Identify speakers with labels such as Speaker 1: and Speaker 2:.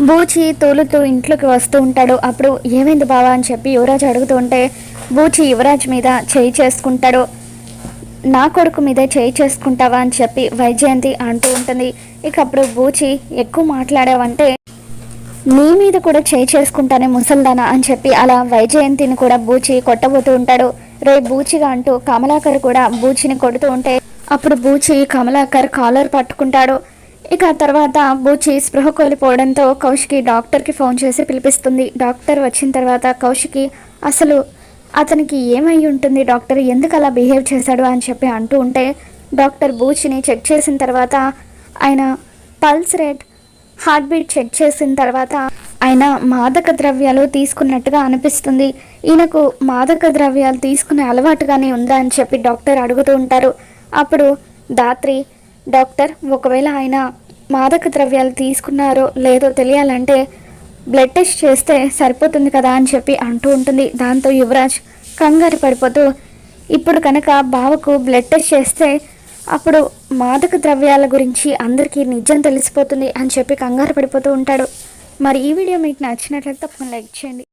Speaker 1: బూచి తోలుతూ ఇంట్లోకి వస్తూ ఉంటాడు. అప్పుడు ఏమైంది బావా అని చెప్పి యువరాజ్ అడుగుతూ ఉంటే బూచి యువరాజ్ మీద చేయి చేసుకుంటాడు. నా కొడుకు మీదే చేయి చేసుకుంటావా? అని చెప్పి వైజయంతి అంటూ ఉంటుంది. ఇక అప్పుడు బూచి ఎక్కువ మాట్లాడావంటే నీ మీద కూడా చేయి చేసుకుంటానే ముసల్దానా? అని చెప్పి అలా వైజయంతిని కూడా బూచి కొట్టబోతూ ఉంటాడు. రే బూచిగా అంటూ కమలాకర్ కూడా బూచిని కొడుతూ ఉంటే అప్పుడు బూచి కమలాకర్ కాలర్ పట్టుకుంటాడు. ఇక తర్వాత బూచి స్పృహ కోల్పోవడంతో కౌశికి డాక్టర్కి ఫోన్ చేసి పిలిపిస్తుంది. డాక్టర్ వచ్చిన తర్వాత కౌశికి అసలు అతనికి ఏమై ఉంటుంది డాక్టర్? ఎందుకు అలా బిహేవ్ చేశాడు? అని చెప్పి అంటూ ఉంటే డాక్టర్ బూచిని చెక్ చేసిన తర్వాత ఆయన pulse rate heart beat check చేసిన తర్వాత ఆయన మాదక ద్రవ్యాలు తీసుకున్నట్టుగా అనిపిస్తుంది. ఈయనకు మాదక ద్రవ్యాలు తీసుకునే అలవాటుగానే ఉందా అని చెప్పి డాక్టర్ అడుగుతూ ఉంటారు. అప్పుడు దాత్రి డాక్టర్ ఒకవేళ ఆయన మాదక ద్రవ్యాలు తీసుకున్నారో లేదో తెలియాలంటే బ్లడ్ టెస్ట్ చేస్తే సరిపోతుంది కదా అని చెప్పి అంటూ ఉంటుంది దాంతో యువరాజ్ కంగారు పడిపోతూ ఇప్పుడు కనుక బావకు బ్లడ్ టెస్ట్ చేస్తే అప్పుడు మాదక ద్రవ్యాల గురించి అందరికీ నిజం తెలిసిపోతుంది అని చెప్పి కంగారు పడిపోతూ ఉంటాడు. మరి ఈ వీడియో మీకు నచ్చినట్లయితే తప్పకుండా లైక్ చేయండి.